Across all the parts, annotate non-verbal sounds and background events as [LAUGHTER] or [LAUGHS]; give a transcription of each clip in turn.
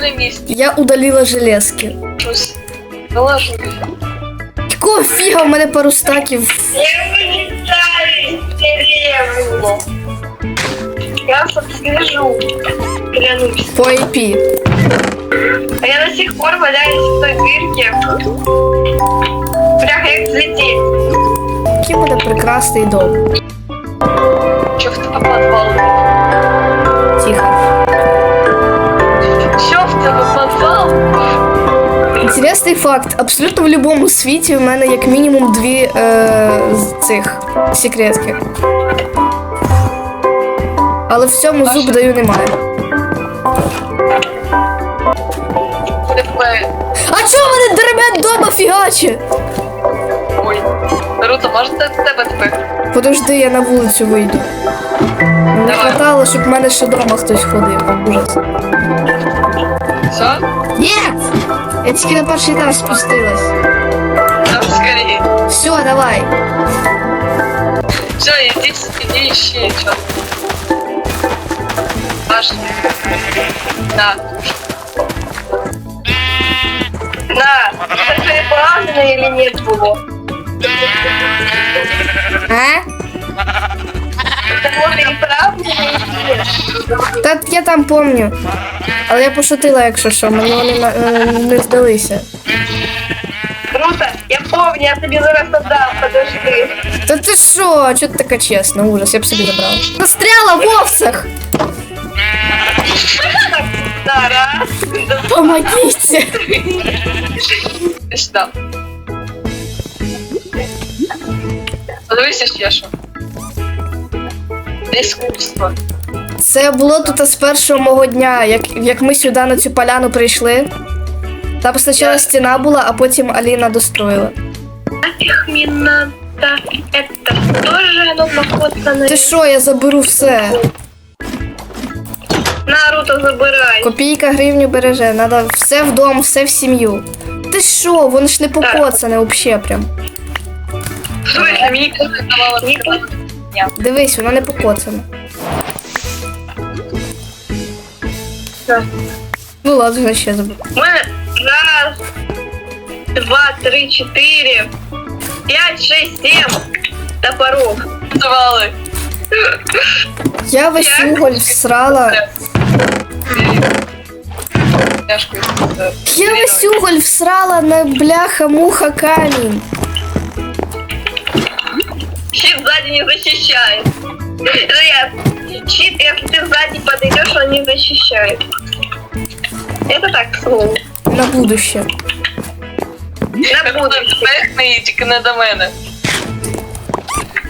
не місці. Я удалила железки. Щось. Доложу. Якого фіга в мене пару стаків? Я вылетаю в деревню. Я слежу. Клянусь. По IP. А я до сих пор валяюсь в той дырке. Бляха, як взлететь. Який буде прекрасний дом. Що в тебе підвал? Інтересний факт. Абсолютно в будь-якому світі в мене як мінімум дві е, з цих секретки. Але в цьому зуб даю немає. А чого мене деребет дома фігаче? Ой. Наруто, можете до тебе тепер? Подожди, я на вулицю вийду. Не Давай. хватало, щоб в мене ще дома хтось ходив. Ужас. Все? Нет! Я тільки на перший этаж спустилась. Там скорее. Все, давай. Все, иди здесь ищи, чё. Аж... На. На. Это правда или нет было? А? Это можно и Та я там помню. Але я пошутила, якщо що, мені вони на- е, не здалися. Круто, я помню, я тебе зараз отдам, подожди. Та ти що? Чого ти така чесна? Ужас, я б собі забрала. Застряла в овцах! Да, раз. Помогите! Иди сюда. Подивися ще що. Искусство. Це було тут з першого мого дня, як, як ми сюди на цю поляну прийшли. Там спочатку стіна була, а потім Аліна достроїла. Мне надо. Это тоже оно похоже на Ти що, я заберу все. Наруто забирай. Копійка гривню береже, надо все в дом, все в сім'ю. Ти що, воно ж не покоцане взагалі прям. Слухай, мені Дивись, воно не покоцане. Так. Ну ладно, значить я заберу. Мы раз, два, три, четыре, пять, шесть, семь топоров. Називали. Я весь уголь всрала. Я весь уголь всрала на бляха-муха камінь. Щит сзади не защищает. Нет, щит, если ты сзади подойдешь, он не защищает. Это так, к слову. На будуще. На будущее. Пехни, тільки не до мене.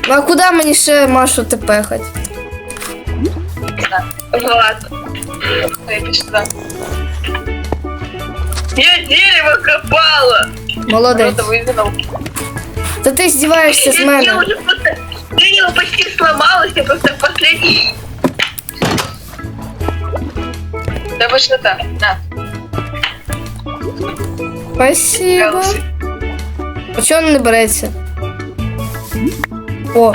Ну а куди мені ще Машу тепехать? Влад. Іди сюди. Я дерево копала. Молодець. Круто вивінув. Та ти здіваєшся з Я мене. уже просто... Дерево почти сломалось, я просто в последний... Тебе ж не так. На. Спасибо. Елсі. А чого воно не береться? О,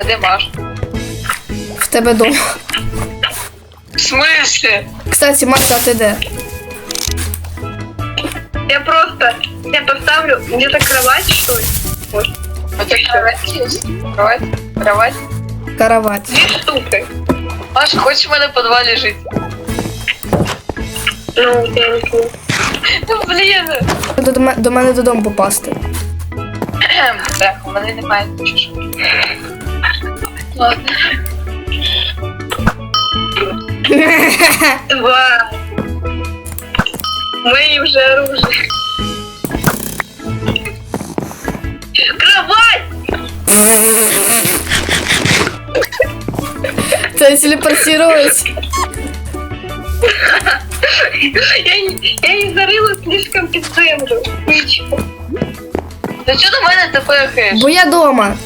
А де Маш? в тебе дома. В смысле? Кстати, Маша, а ти де? Я просто... Я поставлю где-то кровать, что ли? Вот. У тебе кровать є? Кровать? Кровать? Каравать. Две штуки. Маш, хочеш в мене в підвалі жити? Ну, я не знаю. Ну, блін. До, до, ме- до мене додому попасти. Так, у мене немає нічого. Ладно. Два. мои уже оружие. Кровать! Ты телепортировалась. Я не, я не зарыла слишком под землю. Ничего. Ты что там это поехаешь? Бо я дома.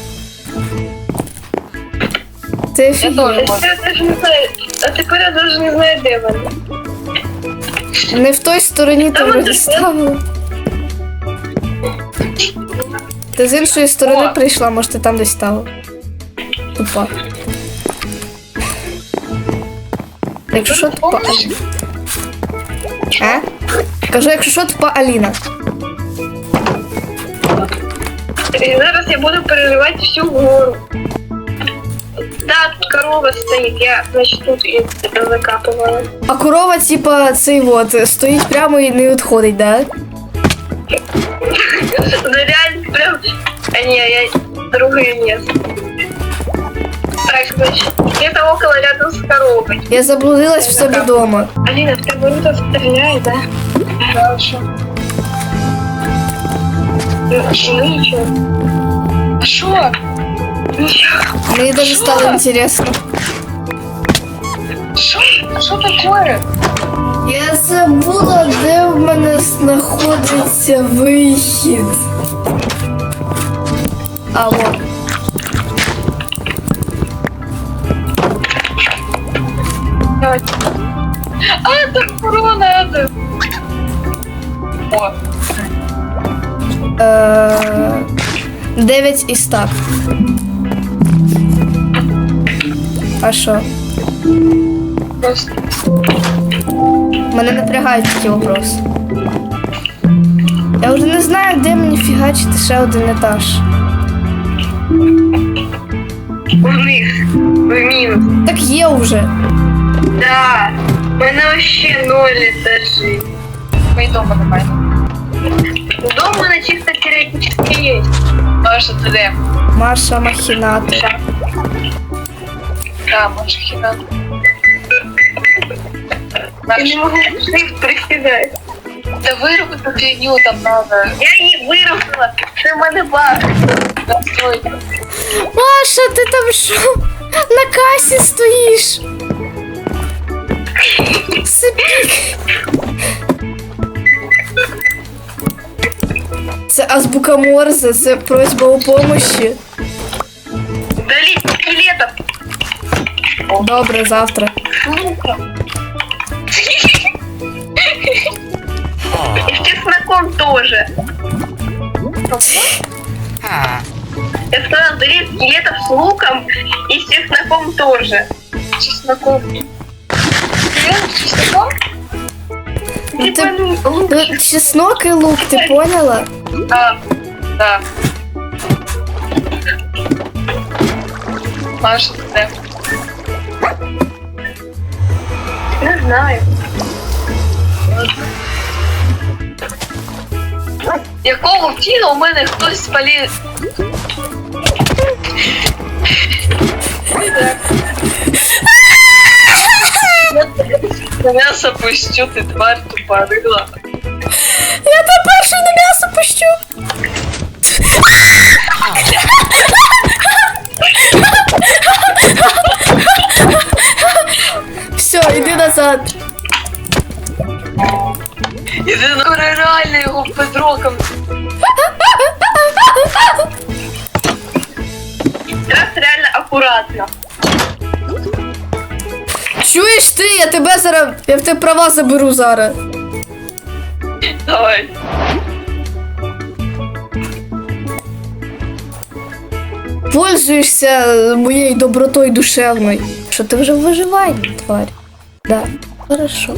Ти Я офігела. А тепер я даже не знаю, а де вони. Не в той стороні ти Та ставила. Ти з іншої сторони прийшла, може ти там десь стала. Тупа. Якщо що, то по Аліна. А? Кажу, якщо що, то по Аліна. И зараз я буду прорывать всю гору. Да, тут корова стоит, я, значит, тут и это закапываю. А корова, типа, цей вот, стоїть прямо і не відходить, да? [LAUGHS] Ну реально прям... А не, я другое место. Так, значит, где-то около рядом с коровой. Я заблудилась в себе вдома. Алина, в тебя кто стреляет, да? Хорошо. Ну, ничего. А що? Ничего. Мені даже стало інтересно. Що? Що таке? Я забула, де в мене знаходиться вихід. А вот. А, это корона, это. О, Е, 9 і стак. А що? просто. Мене напрягають такі вопроси. Я вже не знаю, де мені фігачити ще один етаж. Вниз. В минус. Так є вже. Да. У мене вообще ноль этажей. Ми дома немає. Дома на чисто теоретически есть. Маша, ти де? Маша махінатор. Да, Маша хіна. Я не могу shift приседать. Та вироби ту фігню там надо. Я її виробила. Це в мене баг. Маша, ти там що? На касі стоїш. Сипік. Це азбука Морзе, це просьба у помощі. Удалить скелетов. Добре, завтра. И с чесноком тоже. Я сказала, удалить скелетов с луком и с чесноком тоже. Чесноком. З чесноком? Ну, Типа, ти- ну, лук. Чеснок і лук, ти поняла? Да. Да. Маша, ти знаю. Якого тіла у мене хтось спалив? Я пущу, ти тварь тупорила. Реально аккуратно. Чуєш ти, я тебе зараз. Я в тебе права заберу зараз. Давай. Пользуєшся моєю добротою душевною. Що ти вже в виживанні, тварь? Да, хорошо.